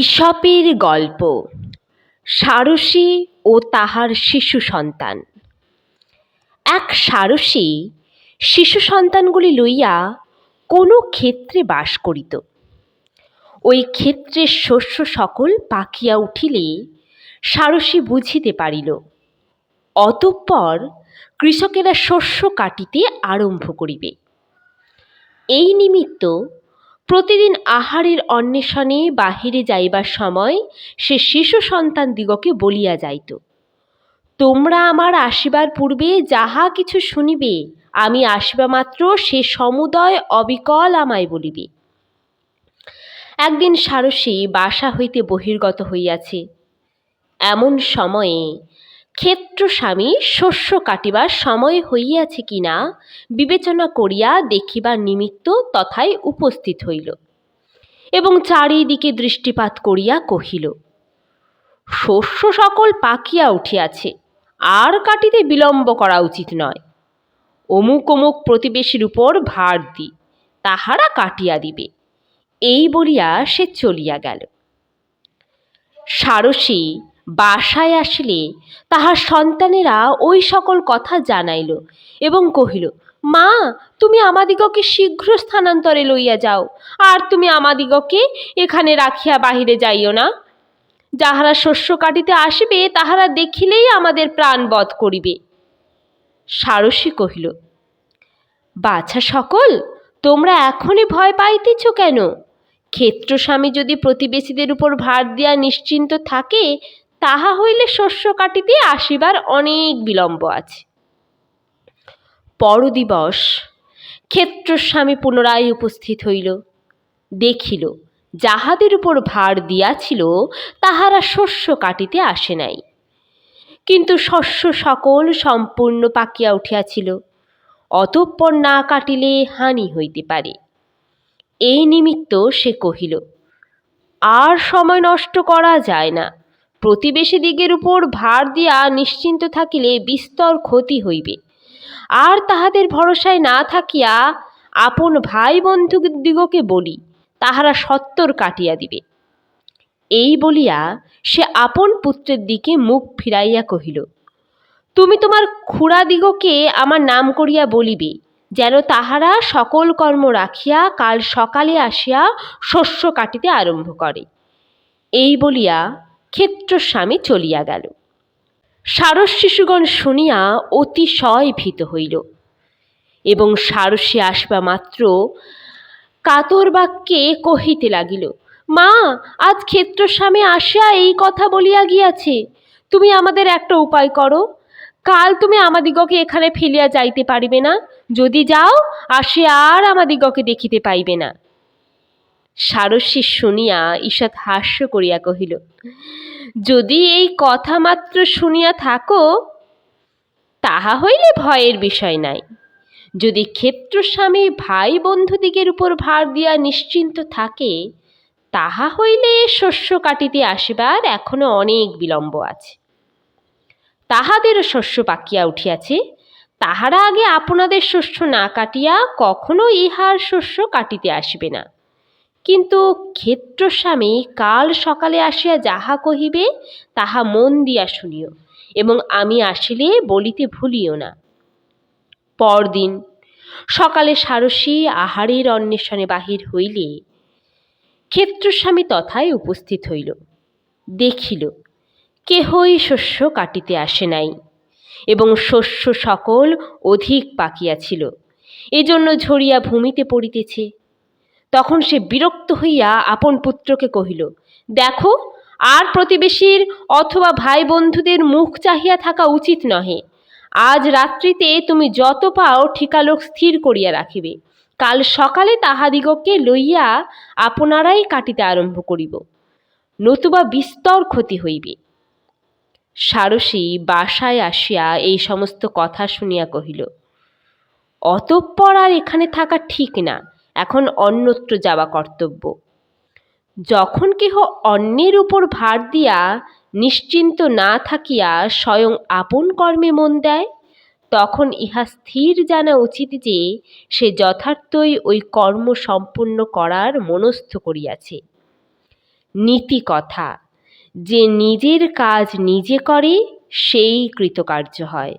ঈশপের গল্প, সারসী ও তাহার শিশু সন্তান। এক সারসী শিশু সন্তানগুলি লইয়া কোনো ক্ষেত্রে বাস করিত। ওই ক্ষেত্রের শস্য সকল পাকিয়া উঠিলে সারসী বুঝিতে পারিল। অতঃপর কৃষকেরা শস্য কাটিতে আরম্ভ করিবে। এই নিমিত্ত প্রতিদিন আহারের অন্বেষণে বাহিরে যাইবার সময় সে শিশু সন্তান দিগকে বলিয়া যাইত, তোমরা আমার আসিবার পূর্বে যাহা কিছু শুনিবে, আমি আসিবা মাত্র সে সমুদয় অবিকল আমায় বলিবে একদিন সারসী বাসা হইতে বহির্গত হইয়াছে। এমন সময়ে ক্ষেত্রস্বামী শস্য কাটিবার সময় হইয়াছে কিনা বিবেচনা করিয়া দেখিবার নিমিত্ত তথায় উপস্থিত হইল এবং চারিদিকে দৃষ্টিপাত করিয়া কহিল, শস্য সকল পাকিয়া উঠিয়াছে, আর কাটিতে বিলম্ব করা উচিত নয়। অমুক অমুক প্রতিবেশীর উপর ভার দি, তাহারা কাটিয়া দিবে। এই বলিয়া সে চলিয়া গেল। সারসী বাসায় আসিলে তাহার সন্তানেরা ওই সকল কথা জানাইল এবং কহিল, মা, তুমি আমাদিগকে শীঘ্র স্থানান্তরে লইয়া যাও, আর তুমি আমাদিগকে এখানে রাখিয়া বাহিরে যাইও না। যাহারা শস্য কাটিতে আসিবে, তাহারা দেখিলেই আমাদের প্রাণ বধ করিবে। সারসী কহিল, বাছা সকল, তোমরা এখনই ভয় পাইতেছ কেন? ক্ষেত্রস্বামী যদি প্রতিবেশীদের উপর ভার দিয়া নিশ্চিন্ত থাকে তাহা হইলে শস্য কাটিতে আসিবার অনেক বিলম্ব আছে। পরদিবস ক্ষেত্রস্বামী পুনরায় উপস্থিত হইল। দেখিল, যাহাদের উপর ভার দিয়াছিল, তাহারা শস্য কাটিতে আসে নাই। কিন্তু শস্য সকল সম্পূর্ণ পাকিয়া উঠিয়াছিল। অতঃপর না কাটিলে হানি হইতে পারে। এই নিমিত্ত সে কহিল, আর সময় নষ্ট করা যায় না। প্রতিবেশী দিগের উপর ভার দিয়া নিশ্চিন্ত থাকিলে বিস্তর ক্ষতি হইবে। আর তাহাদের ভরসায় না থাকিয়া আপন ভাই বন্ধু দিগকে বলি, তাহারা সত্তর কাটিয়া দিবে। এই বলিয়া সে আপন পুত্রের দিকে মুখ ফিরাইয়া কহিল, তুমি তোমার খুড়াদিগকে আমার নাম করিয়া বলিবে, যেন তাহারা সকল কর্ম রাখিয়া কাল সকালে আসিয়া শস্য কাটিতে আরম্ভ করে। এই বলিয়া ক্ষেত্রস্বামী চলিয়া গেল। সারস শিশুগণ শুনিয়া অতিশয় ভীত হইল এবং সারসে আসবা মাত্র কাতর বাক্যে কহিতে লাগিল, মা, আজ ক্ষেত্রস্বামী আসিয়া এই কথা বলিয়া গিয়াছে। তুমি আমাদের একটা উপায় করো। কাল তুমি আমাদিগকে এখানে ফেলিয়া যাইতে পারিবে না। যদি যাও আসে আর আমাদিগকে দেখিতে পাইবে না। সারস্বী শুনিয়া ঈষৎ হাস্য করিয়া কহিল, যদি এই কথা মাত্র শুনিয়া থাকো, তাহা হইলে ভয়ের বিষয় নাই। যদি ক্ষেত্রস্বামী ভাই বন্ধুদিগের উপর ভার দিয়া নিশ্চিন্ত থাকে, তাহা হইলে শস্য কাটিতে আসিবার এখনও অনেক বিলম্ব আছে। তাহাদেরও শস্য পাকিয়া উঠিয়াছে, তাহারা আগে আপনাদের শস্য না কাটিয়া কখনো ইহার শস্য কাটিতে আসিবে না। কিন্তু ক্ষেত্রস্বামী কাল সকালে আসিয়া যাহা কহিবে, তাহা মন দিয়া শুনিও, এবং আমি আসিলে বলিতে ভুলিও না। পরদিন সকালে সারসী আহারের অন্বেষণে বাহির হইলে ক্ষেত্রস্বামী তথায় উপস্থিত হইল। দেখিল, কেহই শস্য কাটিতে আসে নাই, এবং শস্য সকল অধিক পাকিয়াছিল এজন্য ঝরিয়া ভূমিতে পড়িতেছে। তখন সে বিরক্ত হইয়া আপন পুত্রকে কহিল, দেখো, আর প্রতিবেশীর অথবা ভাই বন্ধুদের মুখ চাহিয়া থাকা উচিত নহে। আজ রাত্রিতে তুমি যত পাও ঠিকালোক স্থির করিয়া রাখিবে। কাল সকালে তাহাদিগকে লইয়া আপনারাই কাটিতে আরম্ভ করিব। নতুবা বিস্তর ক্ষতি হইবে। সারসী বাসায় আসিয়া এই সমস্ত কথা শুনিয়া কহিল, অতঃপর আর এখানে থাকা ঠিক না। এখন অন্যত্র যাওয়া কর্তব্য। যখন কেহ অন্যের উপর ভার দিয়া নিশ্চিন্ত না থাকিয়া স্বয়ং আপন কর্মে মন দেয়, তখন ইহা স্থির জানা উচিত যে সে যথার্থই ওই কর্ম সম্পূর্ণ করার মনস্থ করিয়াছে। নীতি কথা, যে নিজের কাজ নিজে করে, সেই কৃতকার্য হয়।